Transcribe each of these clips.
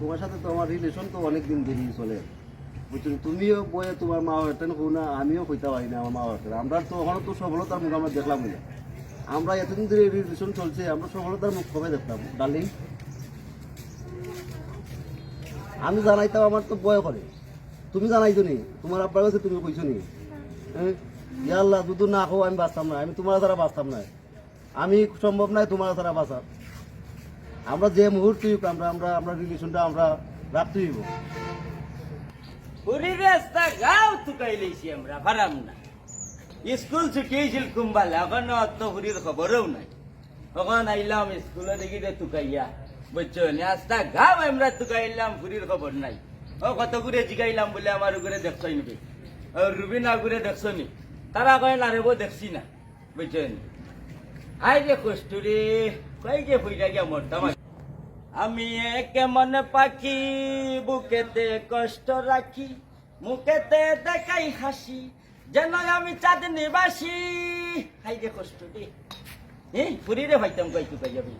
তোমার সাথে তো আমার রিলেশন তো অনেক দিন দেরি চলে তুমিও বয়ে তোমার মা আমিও পারি না আমার মা আমরা তো ওখানে তো সফলতার মুখ আমরা দেখলাম না। আমরা এতদিন ধরে রিলেশন চলছে, আমরা সফলতার মুখ কবে দেখলাম? ডার্লিং আমি জানাইতাম আমার তো বয় করে তুমি জানাইছো নি? তোমার আব্বার কাছে তুমি কইছো নি? হ্যাঁ? আল্লাহ না খাও আমি বাঁচতাম না। আমি তোমার দ্বারা বাঁচতাম না। আমি সম্ভব নয় তোমার দ্বারা বাঁচা আমরা যে মুহূর্তে আমরা আমরা আমরা রিলেশনটা আমরা রাখতে হইব। পুরী রাস্তা গাও তুকাইলেছি আমরা পারাম না। স্কুল ছুটি হয়েছিল কুম্বাল এখন অত হুরির খবরও নাই। তখন আইলাম, স্কুলে দেখি রে তুকাইয়া বুঝছ রাস্তা গাও আমরা তুকাইলাম হুরির খবর নাই। ও, কত করে জিগাইলাম বলে আমার উপরে দেখছই নিবি রুবিনা উপরে দেখছ নি? তারা কয় না রেবো দেখছি না। বুঝছ আই রে কষ্টুরে কই যে ফুইটা গিয়া মরতাম আমি কেমন পাখি বুকেতে কষ্ট রাখি মুখেতে দেখাই হাসি যেন আমি চাঁদ নিবাসি। হাই রে কষ্ট রে এই ফুরি রে ভাইতাম কই তুই যাবি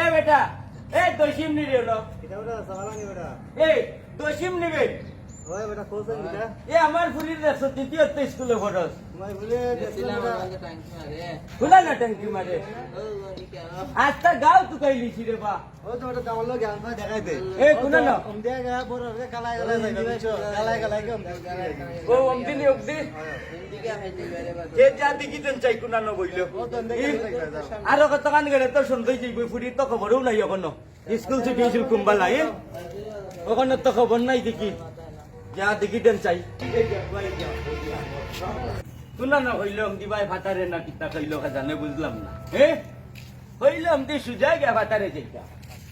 এ বেটা এ দশিম নিবে এটা নি রে লোক এই দশিম নিবে। এ আমার ফুরির দেখছ তৃতীয় স্কুলে ফটোস খোলা না ট্যাঙ্কি মারে। আজটা গাও তু কই লিছি রে বা এ কোনা না। ও অমদিনি অমদি কে জাতি কি দেন চাই কোনা ন বইলো। আর কত কান গেলে তো শুনতেই যাইব তো খবরও নাই এখনও। স্কুল ছুটি হয়েছিল কুম্বালা এ ওখানে তো খবর নাই দেখি। যা দেখি চাই। শুনা না হইলাম দিবাই ভাতারে না কিতা কইলো জানে বুঝলাম না। হে? হইলাম দি সুজা গিয়া ভাতারে যেটা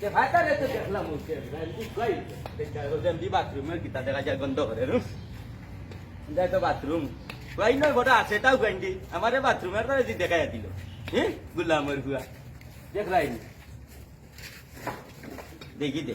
তে ভাতারে তো দেখলাম ওকে কই দেখা হোজেন দি বাথরুমের কিতা দেখা যায়, গন্ধ করে রু দেখ তো বাথরুম। কই না বড় আছে, তাও গান্ধি আমারে বাথরুমের পরে দি দেখাই দিল। হে? গুলামের হুয়া দেখলাই দেখি দে।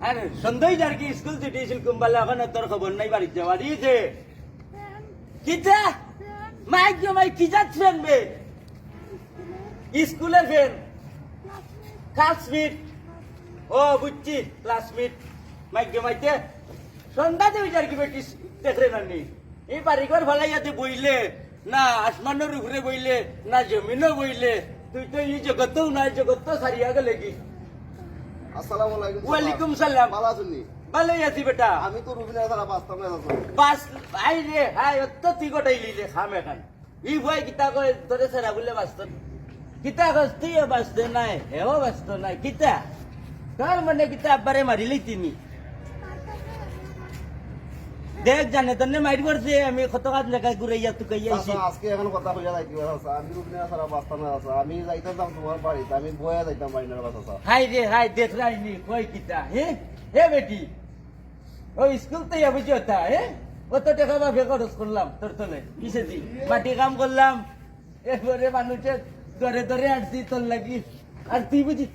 আরে, সন্দেহ যার কি? স্কুল ছুটি ছিল কুম্বালা এখন তোর খবর নাই বাড়ি যাওয়ার যে কিটা মাইক মাই কি যাচ্ছেন বে? স্কুলের ফের ক্লাসমেট ও, বুঝছি ক্লাসমেট মাইকে মাইকে সন্ধ্যা দেবী যার কি বেটি দেখলে না নি? এই বাড়িঘর ভালাইয়াতে বইলে, না আসমানের উপরে বইলে, না জমিনও বইলে। তুই তো এই জগতেও নাই জগৎ তো সারিয়া গেলে কি? আসসালামু আলাইকুম ওয়ালাইকুম সালাম। ভালো আছেন? ভালোই আছি বেটা। আমি তো রুবিনা ছাড়া বাঁচতাম না। বাস আই রে হাই অত তুই গোটাইলি রে খাম এখান ই ভয় কিতা কয় তোরে সেরা বলে বাঁচত কিতা কস তুইও বাঁচতে নাই হেও বাঁচত নাই কিতা? তার মানে কিতা আব্বারে মারিলি তিনি দেখ জানে তনে মারি করছে। আমি কত কাজ লেখায় ঘুরে ইয়া তুই আইছি। আজকে এখন কথা হইয়া যাইতে আছে আমি রুবিনা ছাড়া বাঁচতাম না দাদা। আমি যাইতাম তোমার বাড়িতে আমি বয়া যাইতাম বাড়ি না বাঁচা হাই রে হাই দেখ রাইনি কই কিতা হে? হে বেটি? ও স্কুল তো ইয়া বুঝি হতা হে? কত টাকা বাপে খরচ করলাম তোর তলে দি মাটি কাম করলাম। এরপরে মানুষের দরে দরে আসছি তোর লাগি। আর তুই বুঝি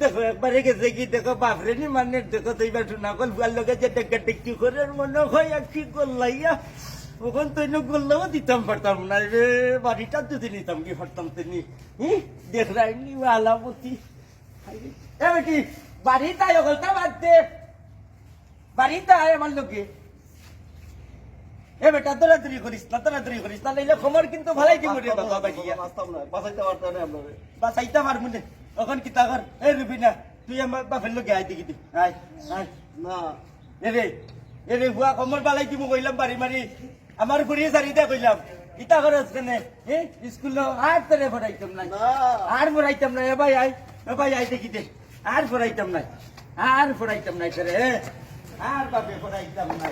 দেখো, একবারে গেছে কি, দেখো বাপরে নি মানে দেখো, তুই বা শোনা কল বুয়ার লোকে যে টেকা করে মনে হয় আর কি করলাইয়া ওখান তো এনে দিতাম, পারতাম না রে বাড়িটা যদি নিতাম কি পারতাম তিনি। দেখ রাইনি আলামতি। এ বেটি বাড়িটা ওগলটা বাদ দে। বাড়িটা আমার লোকে এ বেটা দৌড়াদৌড়ি করিস না দৌড়াদৌড়ি করিস না নাইলে খবর কিন্তু ভালাই দিব রে বাবা বাজিয়া বাঁচাইতে না আপনারে বা চাইতা মার মুনে এখন কি তাগর এ রুবিনা তুই আমার বাপের লোকে আই দেখি আয় আয়। না। এরে এরে বুয়া কমর বালাই দিব কইলাম বাড়ি মারি। আমার ঘুরিয়ে সারিতে কইলাম। ইটা খরচ কেনে এ স্কুল আর তোরে পড়াইতাম না। আর পড়াইতাম না এ ভাই আই এ ভাই আই দেখি দে। আর পড়াইতাম না আর পড়াইতাম না এ। আর বাপে পড়াইতাম না